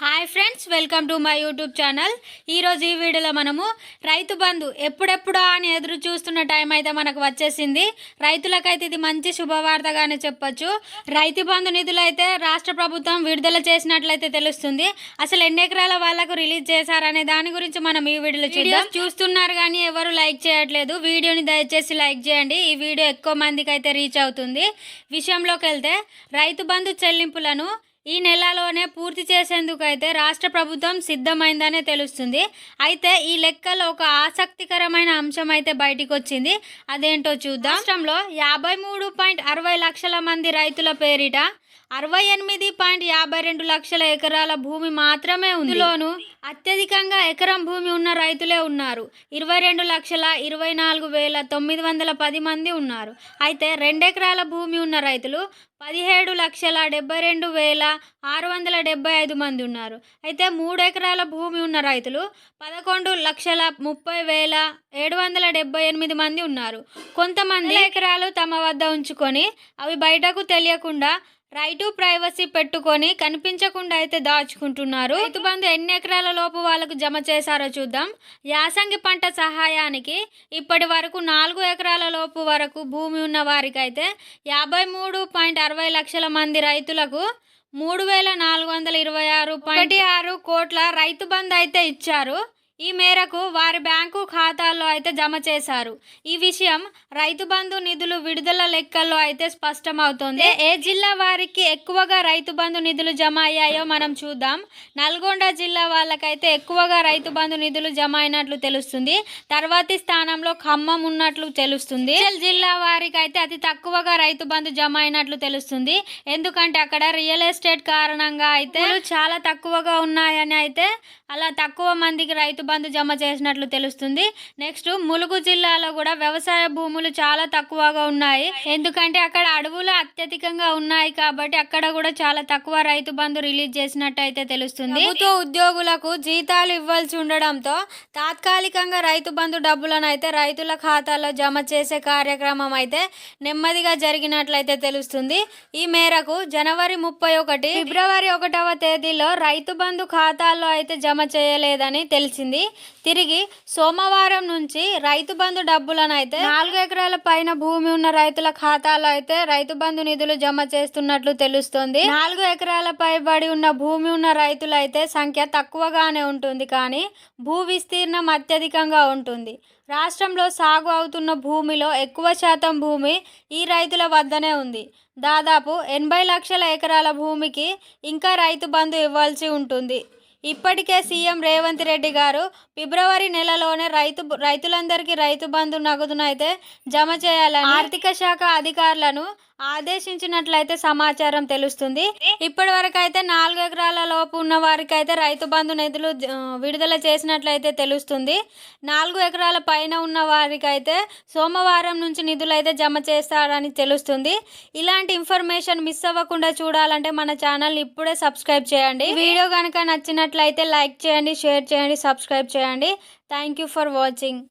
Hi friends welcome to my YouTube channel. ఈరోజు ఈ వీడియోలో మనము రైతు బంధు ఎప్పుడెప్పుడా అని ఎదురు చూస్తున్న టైం అయితే మనకు వచ్చేసింది. రైతులకైతే ఇది మంచి శుభవార్తగానే చెప్పొచ్చు. రైతు బంధు నిధులు అయితే రాష్ట్ర ప్రభుత్వం విడుదల చేసినట్లయితే తెలుస్తుంది. అసలు ఎన్ని ఎకరాల వాళ్ళకు రిలీజ్ చేశారనే దాని గురించి మనం ఈ వీడియోలో చూద్దాం. చూస్తున్నారు కానీ ఎవరు లైక్ చేయట్లేదు. వీడియోని దయచేసి లైక్ చేయండి. ఈ వీడియో ఎక్కువ మందికి అయితే రీచ్ అవుతుంది. విషయంలోకి వెళ్తే రైతు బంధు చెల్లింపులను ఈ నెలలోనే పూర్తి చేసేందుకు అయితే రాష్ట్ర ప్రభుత్వం సిద్ధమైందనే తెలుస్తుంది. అయితే ఈ లెక్కలో ఒక ఆసక్తికరమైన అంశం అయితే బయటికి వచ్చింది అదేంటో చూద్దాం. రాష్ట్రంలో యాభై మూడు పాయింట్ అరవై లక్షల మంది రైతుల పేరిట అరవై ఎనిమిది పాయింట్ యాభై రెండు లక్షల ఎకరాల భూమి మాత్రమే ఉంది. ఇందులోను అత్యధికంగా ఎకరం భూమి ఉన్న రైతులే ఉన్నారు. ఇరవై రెండు లక్షల ఇరవై నాలుగు వేల తొమ్మిది వందల పది మంది ఉన్నారు. అయితే రెండెకరాల భూమి ఉన్న రైతులు పదిహేడు లక్షల డెబ్బై రెండు వేల ఆరు వందల డెబ్బై ఐదు మంది ఉన్నారు. అయితే మూడు ఎకరాల భూమి ఉన్న రైతులు పదకొండు లక్షల ముప్పై వేల ఏడు వందల డెబ్బై ఎనిమిది మంది ఉన్నారు. కొంతమంది ఎకరాలు తమ వద్ద ఉంచుకొని అవి బయటకు తెలియకుండా రైటు ప్రైవసీ పెట్టుకొని కనిపించకుండా అయితే దాచుకుంటున్నారు. రైతు బంధు ఎన్ని ఎకరాల లోపు వాళ్ళకు జమ చేశారో చూద్దాం. యాసంగి పంట సహాయానికి ఇప్పటి వరకు నాలుగు ఎకరాల లోపు వరకు భూమి ఉన్న వారికి అయితే యాభై మూడు పాయింట్ అరవై లక్షల మంది రైతులకు మూడు వేల నాలుగు వందల ఇరవై ఆరు పాయింట్ ఆరు కోట్ల రైతు బంధు అయితే ఇచ్చారు. ఈ మేరకు వారి బ్యాంకు ఖాతాల్లో అయితే జమ చేశారు. ఈ విషయం రైతు బంధు నిధులు విడుదల లెక్కల్లో అయితే స్పష్టమవుతోంది. ఏ జిల్లా వారికి ఎక్కువగా రైతు బంధు నిధులు జమ అయ్యాయో మనం చూద్దాం. నల్గొండ జిల్లా వాళ్ళకైతే ఎక్కువగా రైతు బంధు నిధులు జమ అయినట్లు తెలుస్తుంది. తర్వాతి స్థానంలో ఖమ్మం ఉన్నట్లు తెలుస్తుంది. జిల్లా వారికి అయితే అతి తక్కువగా రైతు బంధు జమ అయినట్లు తెలుస్తుంది. ఎందుకంటే అక్కడ రియల్ ఎస్టేట్ కారణంగా అయితే చాలా తక్కువగా ఉన్నాయని అయితే అలా తక్కువ మందికి రైతు బంధు జమ చేసినట్లు తెలుస్తుంది. నెక్స్ట్ ములుగు జిల్లాలో కూడా వ్యవసాయ భూములు చాలా తక్కువగా ఉన్నాయి. ఎందుకంటే అక్కడ అడవులు అత్యధికంగా ఉన్నాయి కాబట్టి అక్కడ కూడా చాలా తక్కువ రైతు బంధు రిలీజ్ చేసినట్టు అయితే తెలుస్తుంది. ప్రభుత్వ ఉద్యోగులకు జీతాలు ఇవ్వాల్సి ఉండడంతో తాత్కాలికంగా రైతు బంధు డబ్బులను అయితే రైతుల ఖాతాలో జమ చేసే కార్యక్రమం అయితే నెమ్మదిగా జరిగినట్లయితే తెలుస్తుంది. ఈ మేరకు జనవరి ముప్పై ఒకటి ఫిబ్రవరి ఒకటవ తేదీలో రైతు బంధు ఖాతాల్లో అయితే జమ చేయలేదని తెలిసింది. తిరిగి సోమవారం నుంచి రైతు బంధు డబ్బులను అయితే నాలుగు ఎకరాల పైన భూమి ఉన్న రైతుల ఖాతాలో అయితే రైతు బంధు నిధులు జమ చేస్తున్నట్లు తెలుస్తోంది. నాలుగు ఎకరాల పైబడి ఉన్న భూమి ఉన్న రైతులు అయితే సంఖ్య తక్కువగానే ఉంటుంది కానీ భూ విస్తీర్ణం అత్యధికంగా ఉంటుంది. రాష్ట్రంలో సాగు అవుతున్న భూమిలో ఎక్కువ శాతం భూమి ఈ రైతుల వద్దనే ఉంది. దాదాపు ఎనభై లక్షల ఎకరాల భూమికి ఇంకా రైతు బంధు ఇవ్వాల్సి ఉంటుంది. ఇప్పటికే సీఎం రేవంత్ రెడ్డి గారు ఫిబ్రవరి నెలలోనే రైతు రైతులందరికీ రైతు బంధు నగదును అయితే జమ చేయాలని ఆర్థిక శాఖ అధికారులను ఆదేశించినట్లయితే సమాచారం తెలుస్తుంది. ఇప్పటి వరకు అయితే నాలుగు ఎకరాల లోపు ఉన్న వారికి అయితే రైతు బంధు నిధులు విడుదల చేసినట్లయితే తెలుస్తుంది. నాలుగు ఎకరాల పైన ఉన్న వారికి అయితే సోమవారం నుంచి నిధులు అయితే జమ చేస్తారని తెలుస్తుంది. ఇలాంటి ఇన్ఫర్మేషన్ మిస్ అవ్వకుండా చూడాలంటే మన ఛానల్ ఇప్పుడే సబ్స్క్రైబ్ చేయండి. వీడియో కనుక నచ్చినట్లయితే లైక్ చేయండి షేర్ చేయండి సబ్స్క్రైబ్ చేయండి. Thank you for watching.